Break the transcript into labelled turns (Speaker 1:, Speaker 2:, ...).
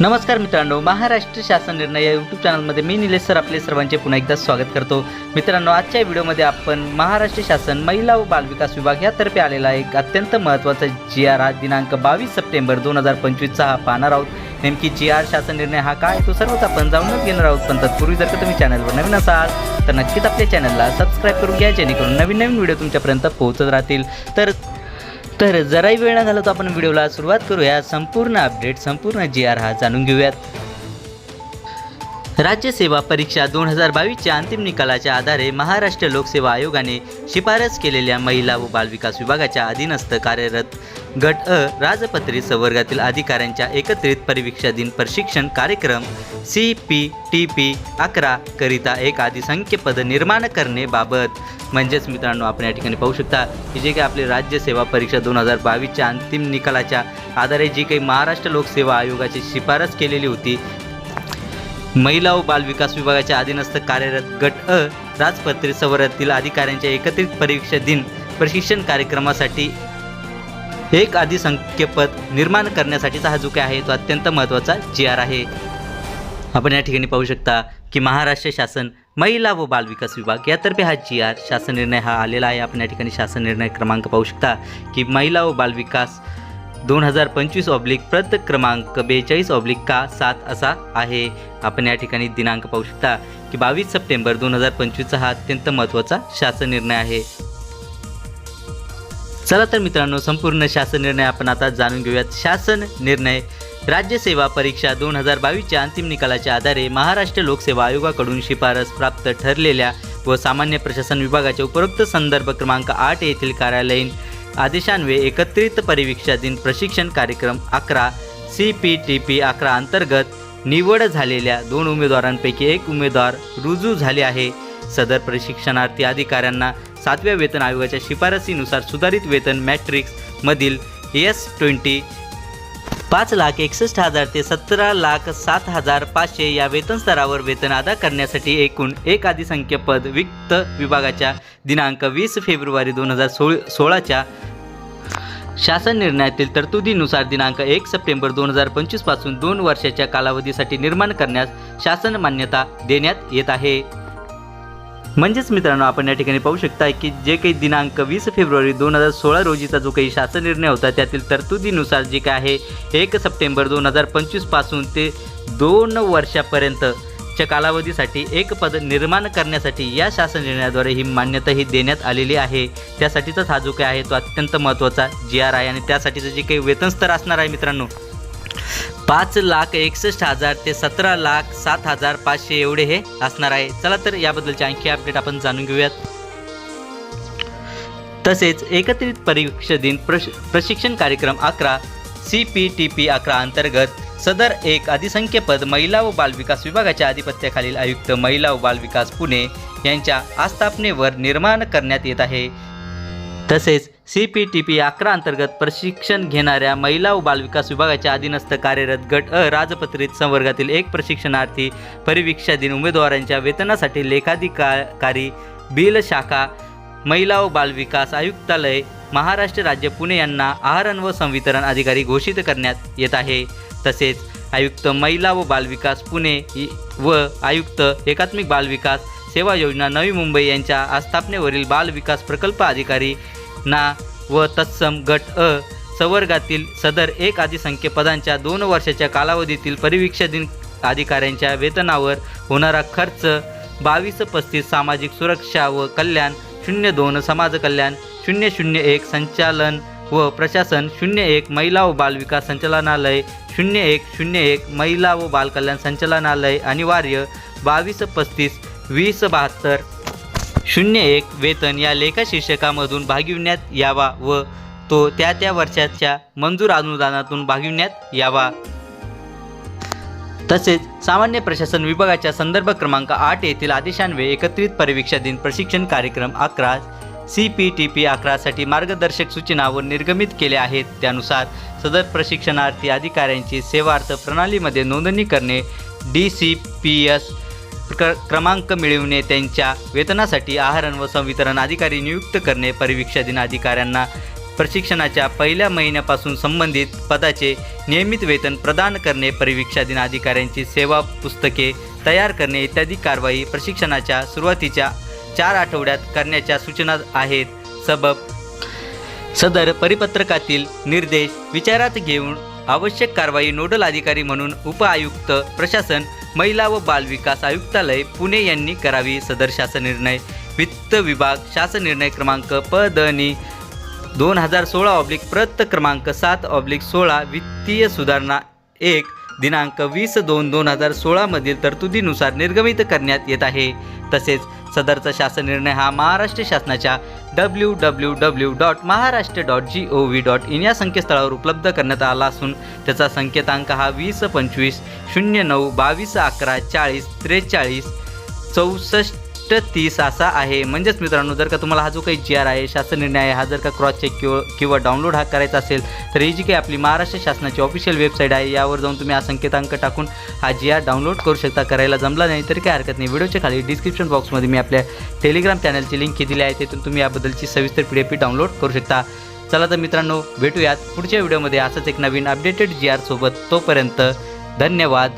Speaker 1: नमस्कार मित्रांनो महाराष्ट्र शासन निर्णय या यूट्यूब चॅनलमध्ये मी निलेश सर आपले सर्वांचे पुन्हा एकदा स्वागत करतो. मित्रांनो आजच्या व्हिडिओमध्ये आपण महाराष्ट्र शासन महिला व बालविकास विभाग यातर्फे आलेला एक अत्यंत महत्त्वाचा जी आर हा दिनांक बावीस सप्टेंबर दोन हजार पंचवीसचा हा पाहणार आहोत. नेमकी जी आर शासन निर्णय हा काय? तो सर्वच आपण जाणूनच घेणार आहोत. पण तत्पूर्वी जर का तुम्ही चॅनलवर नवीन असाल तर नक्कीच आपल्या चॅनलला सबस्क्राईब करून घ्या जेणेकरून नवीन नवीन व्हिडिओ तुमच्यापर्यंत पोहोचत राहतील. तर तर जराही वेळ न घालवता आपण व्हिडिओला सुरुवात करूया. संपूर्ण अपडेट संपूर्ण जी आर हा जाणून घेऊयात. राज्यसेवा परीक्षा दोन हजार बावीसच्या अंतिम निकालाच्या आधारे महाराष्ट्र लोकसेवा आयोगाने शिफारस केलेल्या महिला व बालविकास विभागाच्या अधीनस्थ कार्यरत गट अ राजपत्रित संवर्गातील अधिकाऱ्यांच्या एकत्रित परीक्षा दिन प्रशिक्षण कार्यक्रम सी पी टी पी अकरा करिता एक आदिसंख्य पद निर्माण बाबत म्हणजेच मित्रांनो आपण या ठिकाणी पाहू शकता की जे काही आपली राज्यसेवा परीक्षा दोन हजार बावीसच्या अंतिम निकालाच्या आधारे जी काही महाराष्ट्र लोकसेवा आयोगाची शिफारस केलेली होती महिला व बालविकास विभागाच्या अधीनस्थ कार्यरत गट अ राजपत्रित संवर्गातील अधिकाऱ्यांच्या एकत्रित परीक्षा दिन प्रशिक्षण कार्यक्रमासाठी एक अधिसंख्यपद निर्माण करण्यासाठीचा हा जो काही आहे तो अत्यंत महत्त्वाचा जी आर आहे. आपण या ठिकाणी पाहू शकता की महाराष्ट्र शासन महिला व बालविकास विभाग यातर्फे हा जी आर शासन निर्णय हा आलेला आहे. आपण या ठिकाणी शासन निर्णय क्रमांक पाहू शकता की महिला व बालविकास दोन हजार पंचवीस ऑब्लिक प्रत क्रमांक बेचाळीस ऑब्लिक का सात असा आहे. आपण या ठिकाणी दिनांक पाहू शकता की बावीस सप्टेंबर दोन हजार पंचवीसचा हा अत्यंत महत्त्वाचा शासन निर्णय आहे. चला तर मित्रांनो संपूर्ण शासन निर्णय आपण आता जाणून घेऊयात. शासन निर्णय राज्यसेवा परीक्षा दोन हजार बावीसच्या अंतिम निकालाच्या आधारे महाराष्ट्र लोकसेवा आयोगाकडून शिफारस प्राप्त ठरलेल्या व सामान्य प्रशासन विभागाच्या उपरोक्त संदर्भ क्रमांक आठ येथील कार्यालयीन आदेशान्वये एकत्रित परीक्षा दिन प्रशिक्षण कार्यक्रम अकरा सी पी टी पी अकरा अंतर्गत निवड झालेल्या दोन उमेदवारांपैकी एक उमेदवार रुजू झाले आहे. सदर प्रशिक्षणार्थी अधिकाऱ्यांना सातव्या वेतन आयोगाच्या शिफारसीनुसार सुधारित वेतन मॅट्रिक्समधील एस ट्वेंटी पाच लाख एकसष्ट हजार ते सतरा लाख सात हजार पाचशे या वेतन स्तरावर वेतन अदा करण्यासाठी एकूण एक आदिसंख्य पद वित्त विभागाच्या दिनांक वीस फेब्रुवारी दोन हजार सोळ सोळाच्या शासन निर्णयातील तरतुदीनुसार दिनांक एक सप्टेंबर दोन हजार पंचवीसपासून दोन वर्षाच्या कालावधीसाठी निर्माण करण्यास शासन मान्यता देण्यात येत आहे. म्हणजेच मित्रांनो आपण या ठिकाणी पाहू शकता की जे काही दिनांक वीस फेब्रुवारी दोन हजार सोळा रोजीचा जो काही शासन निर्णय होता त्यातील तरतुदीनुसार जे काय आहे एक सप्टेंबर दोन हजार पंचवीसपासून ते दोन वर्षापर्यंतच्या कालावधीसाठी एक पद निर्माण करण्यासाठी या शासन निर्णयाद्वारे ही मान्यता ही देण्यात आलेली आहे. त्यासाठीचाच हा जो काही आहे तो अत्यंत महत्त्वाचा जी आर आहे आणि त्यासाठीचं जे काही वेतन स्तर असणार आहे मित्रांनो पाच लाख एकसष्ट हजार ते सतरा लाख सात हजार पाचशे एवढे हे असणार आहे. चला तर याबद्दलचे आणखी अपडेट आपण जाणून घेऊयात. तसेच एकत्रित परीक्षा दिन प्रश प्रशिक्षण कार्यक्रम अकरा सी पी टी पी अकरा अंतर्गत सदर एक अधिसंख्यपद महिला व बालविकास विभागाच्या आधिपत्याखालील आयुक्त महिला व बालविकास पुणे यांच्या आस्थापनेवर निर्माण करण्यात येत आहे. तसेच सी पी टी पी अकरा अंतर्गत प्रशिक्षण घेणाऱ्या महिला व बालविकास विभागाच्या अधीनस्थ कार्यरत गट अ राजपत्रित संवर्गातील एक प्रशिक्षणार्थी परिवीक्षाधीन उमेदवारांच्या वेतनासाठी लेखाधिकारी बिल शाखा महिला व बालविकास आयुक्तालय महाराष्ट्र राज्य पुणे यांना आहारण व संवितरण अधिकारी घोषित करण्यात येत आहे. तसेच आयुक्त महिला व बालविकास पुणे इ- व आयुक्त एकात्मिक बालविकास सेवा योजना नवी मुंबई यांच्या आस्थापनेवरील बालविकास प्रकल्प अधिकारी ना. व तत्सम गट अ. संवर्गातील सदर एक आदी पदांच्या दोन वर्षाच्या कालावधीतील परिवीक्षा दिन अधिकाऱ्यांच्या वेतनावर होणारा खर्च बावीस पस्तीस सामाजिक सुरक्षा व कल्याण शून्य दोन समाज कल्याण शून्य शून्य एक संचालन व प्रशासन शून्य एक महिला व बालविकास संचालनालय शून्य एक शून्य एक महिला व बालकल्याण संचालनालय अनिवार्य बावीस पस्तीस वीस बहात्तर शून्य एक वेतन या लेखाशीर्षकामधून भागविण्यात यावा व तो त्या त्या वर्षाच्या मंजूर अनुदानातून भागविण्यात यावा. तसेच सामान्य प्रशासन विभागाच्या संदर्भ क्रमांक आठ येथील आदेशान्वये एकत्रित परीक्षा दिन प्रशिक्षण कार्यक्रम अकरा सी पी टी पी अकरासाठी मार्गदर्शक सूचना व निर्गमित केल्या आहेत. त्यानुसार सदर प्रशिक्षणार्थी अधिकाऱ्यांची सेवार्थ प्रणालीमध्ये नोंदणी करणे डी सी पी एस क्रमांक मिळविणे त्यांच्या वेतनासाठी आहारण व संवितरण अधिकारी नियुक्त करणे परिवीक्षा दिन अधिकाऱ्यांना प्रशिक्षणाच्या पहिल्या महिन्यापासून संबंधित पदाचे नियमित वेतन प्रदान करणे परिवीक्षाधीन अधिकाऱ्यांची सेवा पुस्तके तयार करणे इत्यादी कारवाई प्रशिक्षणाच्या सुरुवातीच्या चार आठवड्यात करण्याच्या सूचना आहेत. सबब. सदर परिपत्रकातील निर्देश विचारात घेऊन आवश्यक कारवाई नोडल अधिकारी म्हणून उपआयुक्त प्रशासन महिला व बाल विकास आयुक्तालय पुणे यांनी करावी सदर शासन निर्णय. वित्त विभाग शासन निर्णय क्रमांक पदनी दोन हजार सोळा ऑब्लिक प्रत क्रमांक सात ऑब्लिक सोळा वित्तीय सुधारणा एक दिनांक वीस दोन दोन हजार सोळामधील तरतुदीनुसार निर्गमित करण्यात येत आहे. तसेच सदरचा शासन निर्णय हा महाराष्ट्र शासनाच्या W W W dot Maharashtra dot G O V dot in या संकेतस्थळावर उपलब्ध करण्यात आला असून त्याचा संकेतांक हा वीस पंचवीस शून्य नऊ बावीस अकरा चाळीस त्रेचाळीस चौसष्ट तीस असा आहे. म्हणजेच मित्रांनो जर का तुम्हाला हा जो काही जी आर आहे शासन निर्णय आहे हा जर का क्रॉस चेक किंवा किंवा डाउनलोड हा करायचा असेल तर ही जी काही आपली महाराष्ट्र शासनाची ऑफिशियल वेबसाईट आहे यावर जाऊन तुम्ही हा संकेतांक टाकून हा जी आर डाउनलोड करू शकता. करायला जमला नाही तरी काही हरकत नाही. व्हिडिओच्या खाली डिस्क्रिप्शन बॉक्समध्ये मी आपल्या टेलिग्राम चॅनलची लिंक दिली आहे तिथून तुम्ही याबद्दलची सविस्तर पी डी एफ डाउनलोड करू शकता. चला तर मित्रांनो भेटूयात पुढच्या व्हिडिओमध्ये. असंच एक नवीन अपडेटेड जी आर सोबत तोपर्यंत धन्यवाद.